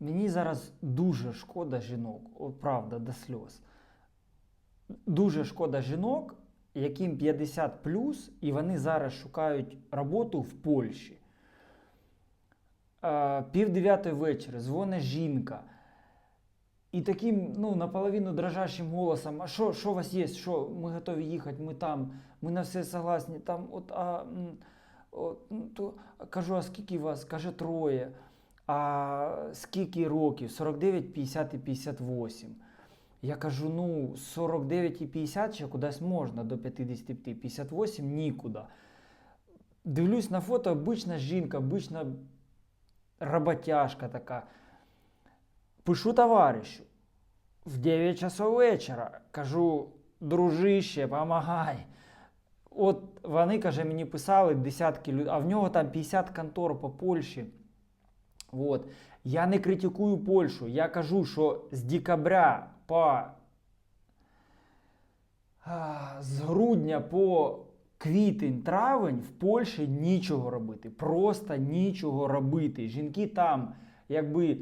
Мені зараз дуже шкода жінок, правда, до сльоз. Дуже шкода жінок, яким 50 плюс, і вони зараз шукають роботу в Польщі. Е, Пів дев'ятої вечора дзвонить жінка. І таким, ну, наполовину дрожащим голосом, а що, що у вас є? Що, ми готові їхати, ми там, ми на все согласні, там, от, а, от, ну, то, кажу, а скільки вас? Каже, троє. А скільки років? 49, 50 і 58. Я кажу, ну, 49 і 50 ще кудись можна до 55, 58 нікуди. Дивлюсь на фото, обична жінка, обична роботяжка така. Пишу товаришу в 9 часов вечора. Кажу, дружище, помагай. От вони, каже, мені писали десятки людей, а в нього там 50 контор по Польщі. От. Я не критикую Польщу. Я кажу, що з декабря по з грудня по квітень, травень в Польщі нічого робити. Просто нічого робити. Жінки там, якби,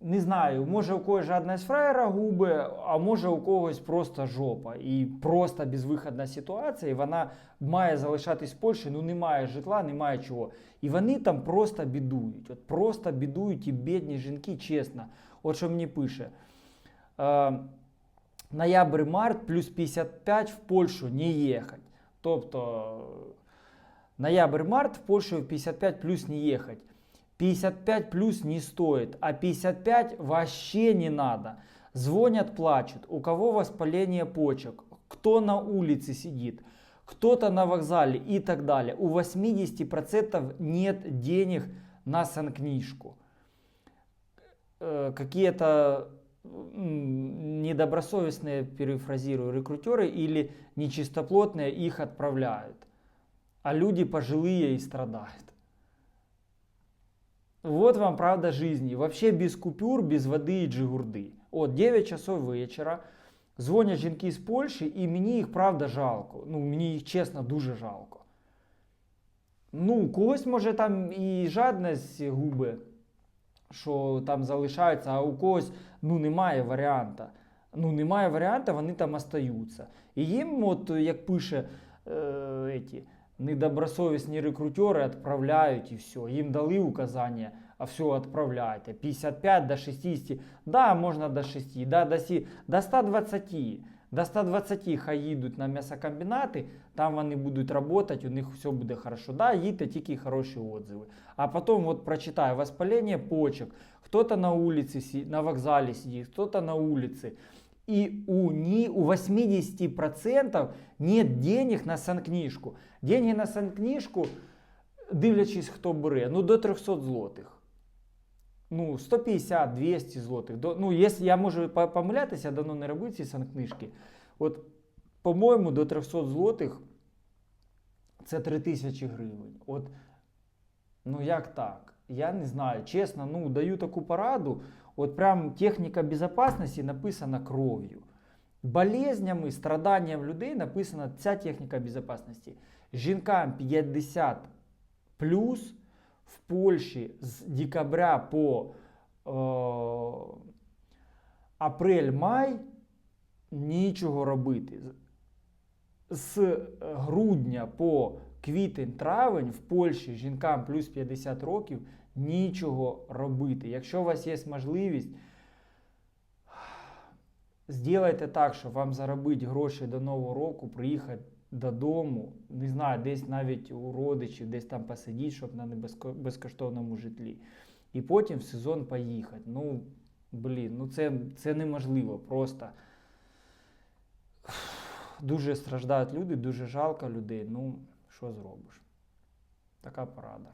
не знаю, може у когось жадна з фраєра губи, а може у когось просто жопа. І просто безвиходна ситуація, і вона має залишатись в Польщі, ну немає житла, немає чого. І вони там просто бідують. От просто бідують і бідні жінки, чесно. От що мені пише. Е, ноябрь-март плюс 55 в Польщу не їхати. Тобто ноябрь-март в Польщу 55 плюс не ехать. 55 плюс не стоит, а 55 вообще не надо. Звонят, плачут. У кого воспаление почек? Кто на улице сидит? Кто-то на вокзале и так далее. У 80% нет денег на санкнижку. Э, Какие-то недобросовестные, перефразирую, рекрутеры или нечистоплотные их отправляют. А люди пожилые и страдают. Вот вам правда жизни. Вообще без купюр, без води і джигурди. От 9 часов вечора. Дзвонять жінки з Польщі, і мені їх правда жалко. Ну, мені їх чесно дуже жалко. Ну, когось може там і жадність губи, що там залишаються, а у когось ну, немає варіанта. Ну, немає варіанта, вони там остаються. І їм, от як пише е, еті, недобросовісні рекрутери, відправляють і все. Їм дали указання, а все, відправляйте. 55 до 60, да, можна до 6, да, до, сі, до 120. До 120 хай їдуть на м'ясокомбінати, там вони будуть працювати, у них все буде хорошо. Да, їдьте тільки хороші отзиви. А потім от прочитаю, воспаление почек, кто-то на улице, на вокзале сидит, кто-то на улице. И у, ни, у 80% нет денег на санкнижку. Деньги на санкнижку, дивлячись, хто бере, ну до 300 злотих. Ну, 150-200 злотих. До, ну, якщо я можу по- помилятися, давно не робив ці санкнижки. От, по-моєму, до 300 злотих це 3000 гривень. От, ну як так? Я не знаю. Чесно, ну даю таку пораду. От прям техніка безпечності написана кров'ю. Болезнями, страданням людей написана ця техніка безпечності. Жінкам 50 плюс в Польщі з декабря по е, апрель-май нічого робити. З грудня по квітень-травень в Польщі жінкам плюс 50 років нічого робити. Якщо у вас є можливість, зробайте так, щоб вам заробити гроші до Нового року, приїхати додому, не знаю, десь навіть у родичів, десь там посидіти, щоб на безкоштовному житлі. І потім в сезон поїхати. Ну, блін, ну це, це неможливо просто. Дуже страждають люди, дуже жалко людей. Ну, що зробиш? Така порада.